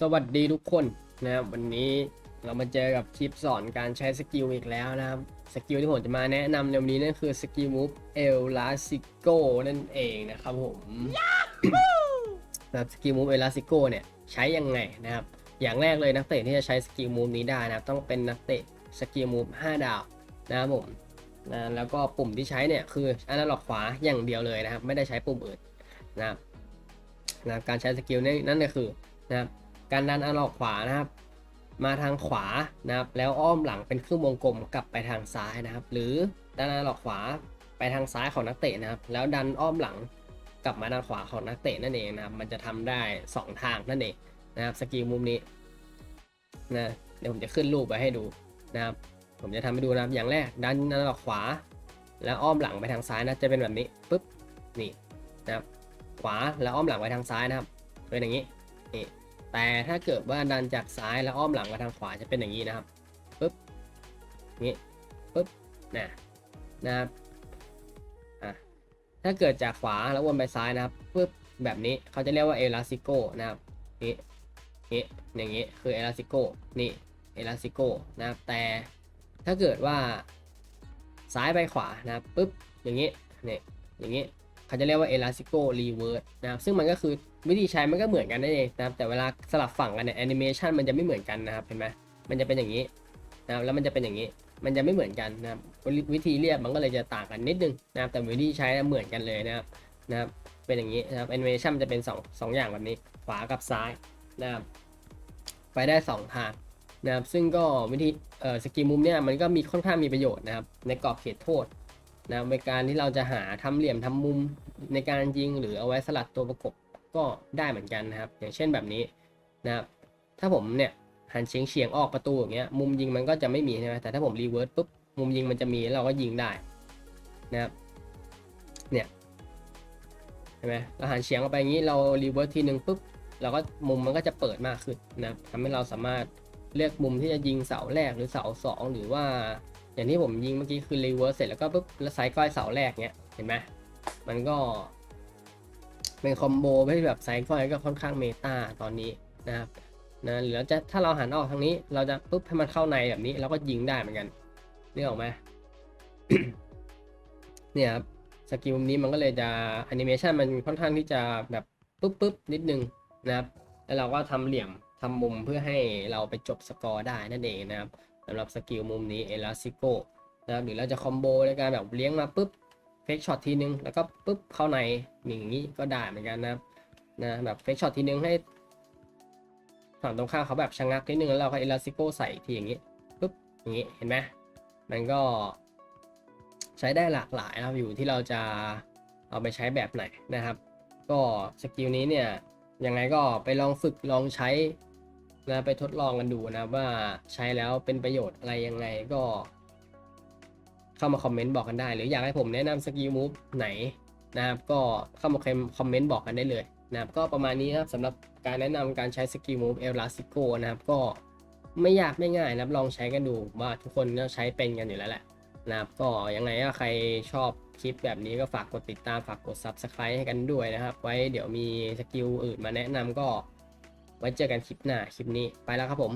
สวัสดีทุกคนนะครับวันนี้เรามาเจอกับคลิปสอนการใช้สกิลอีกแล้วนะครับสกิลที่ผมจะมาแนะนำในวันนี้นั่นคือสกิลมูฟเอลลาซิโกนั่นเองนะครับผมนะครับสกิลมูฟเอลาซิโกเนี่ยใช้ยังไงนะครับ อย่างแรกเลยนักเตะที่จะใช้สกิลมูฟนี้ได้นะครับต้องเป็นนักเตะสกิลมูฟ5ดาวนะครับผมนะแล้วก็ปุ่มที่ใช้เนี่ยคืออันนั้นหลอกขวาอย่างเดียวเลยนะครับ ไม่ได้ใช้ปุ่มอื่นนะครับนะการใช้สกิลนี่นั่นก็คือนะครับ การดันอันหลอกขวานะครับ มาทางขวานะครับ แล้วอ้อมหลังเป็นครึ่งวงกลมกลับไปทางซ้ายนะครับ หรือดันอันหลอกขวาไปทางซ้ายของนักเตะนะครับ แล้วดันอ้อมหลังกลับมาทางขวาของนักเตะนั่นเองนะครับ มันจะทำได้สองทางนั่นเองนะครับสกิลมุมนี้นะเดี๋ยวผมจะขึ้นรูปไปให้ดูนะครับ ผมจะทำให้ดูนะครับอย่างแรกดันอันหลอกขวา แล้วอ้อมหลังไปทางซ้ายนะจะเป็นแบบนี้ปุ๊บนี่นะครับ ขวาแล้วอ้อมหลังไปทางซ้ายนะครับเป็นอย่างนี้นี่ แต่ถ้าเกิดว่าดันจากซ้ายแล้วอ้อมหลังมาทางขวาจะเป็นอย่างนี้นะครับปุ๊บนี่ปุ๊บนะนะครับอะถ้าเกิดจากขวาแล้ววนไปซ้ายนะครับปุ๊บแบบนี้เขาจะเรียกว่าเอลาซิโกนะครับนี่นี่อย่างนี้คือเอลาซิโกนี่เอลาซิโกนะครับแต่ถ้าเกิดว่าซ้ายไปขวานะครับปุ๊บอย่างนี้นี่อย่างนี้ เขาจะเรียกว่า Elastico Reverse นะครับซึ่งมันก็คือวิธีใช้มันก็เหมือนกันนั่นเองนะครับแต่เวลาสลับฝั่งกันเนี่ยแอนิเมชันมันจะไม่เหมือนกันนะครับเห็นไหมมันจะเป็นอย่างนี้นะครับแล้วมันจะเป็นอย่างนี้มันจะไม่เหมือนกันนะครับวิธีเรียบมันก็เลยจะต่างกันนิดนึงนะครับแต่วิธีใช้เหมือนกันเลยนะครับนะครับเป็นอย่างนี้นะครับแอนิเมชันมันจะเป็น2 2อย่างแบบนี้ ขวากับซ้ายนะครับไปได้ 2 ทางนะครับซึ่งก็วิธีเอ่อสกิลมุมเนี่ยมันก็มีค่อนข้างมีประโยชน์นะครับในกรอบเขตโทษ นะในการที่เราจะหาทำเหลี่ยมทำมุมในการยิงหรือเอาไว้สลัดตัวประกบก็ได้เหมือนกันนะครับ อย่างเช่นแบบนี้นะครับถ้าผมเนี่ยหันเฉียงเฉียงออกประตูอย่างเงี้ยมุมยิงมันก็จะไม่มีใช่ไหมแต่ถ้าผมรีเวิร์สปุ๊บมุมยิงมันจะมีเราก็ยิงได้นะครับเนี่ยเห็นไหมเราหันเฉียงออกไปอย่างนี้เรารีเวิร์สทีหนึ่งปุ๊บเราก็มุมมันก็จะเปิดมากขึ้นนะครับทำให้เราสามารถเลือกมุมที่จะยิงเสาแรกหรือเสาสองหรือว่า อย่างที่ผมยิงเมื่อกี้คือรีเวิร์สเสร็จแล้วก็ปุ๊บแล้วไซด์ก้อยเสาแรกเนี้ยเห็นไหมมันก็ เป็นคอมโบที่แบบไซด์ก้อยก็ค่อนข้างเมตาตอนนี้นะครับนะหรือเราจะถ้าเราหันออกทางนี้ เราจะปุ๊บให้มันเข้าในแบบนี้เราก็ยิงได้เหมือนกันนี่ออกไหมเนี่ยครับสกิลนี้มันก็เลยจะแอนิเมชันมันค่อนข้างที่จะแบบปุ๊บปุ๊บนิดนึงนะครับ แล้วเราก็ทำเหลี่ยมทำมุมเพื่อให้เราไปจบสกอร์ได้นั่นเองนะครับ สำหรับสกิลมุมนี้เอลาซิโกนะครับหรือเราจะคอมโบในการแบบเลี้ยงมาปุ๊บเฟกช็อตทีนึง แล้วก็ปุ๊บเข้าในอย่างนี้ก็ได้เหมือนกันนะครับนะแบบเฟกช็อตทีนึงให้ฝั่งตรงข้ามเขาแบบชะงักนิดนึงแล้วเราก็เอลาซิโกใส่ทีอย่างนี้ปุ๊บอย่างนี้เห็นไหมมันก็ใช้ได้หลากหลายนะครับอยู่ที่เราจะเอาไปใช้แบบไหนนะครับ ก็สกิลนี้เนี่ยยังไงก็ไปลองฝึกลองใช้ นะไปทดลองกันดูนะว่าใช้แล้วเป็นประโยชน์อะไรยังไงก็ เข้ามาคอมเมนต์บอกกันได้ หรืออยากให้ผมแนะนำสกิลมูฟไหนนะครับก็เข้ามาคอมเมนต์บอกกันได้เลยนะครับก็ประมาณนี้ครับสำหรับการแนะนำการใช้สกิลมูฟเอลลาซิโกนะครับก็ไม่ยากไม่ง่ายนะครับลองใช้กันดูว่าทุกคนก็ใช้เป็นกันอยู่แล้วแหละนะครับก็ยังไงถ้าใครชอบคลิปแบบนี้ก็ฝากกดติดตามฝากกด Subscribe ให้กันด้วยนะครับ ไว้เดี๋ยวมีสกิลอื่นมาแนะนำก็ ไว้เจอกันคลิปหน้าคลิปนี้ไปแล้วครับผม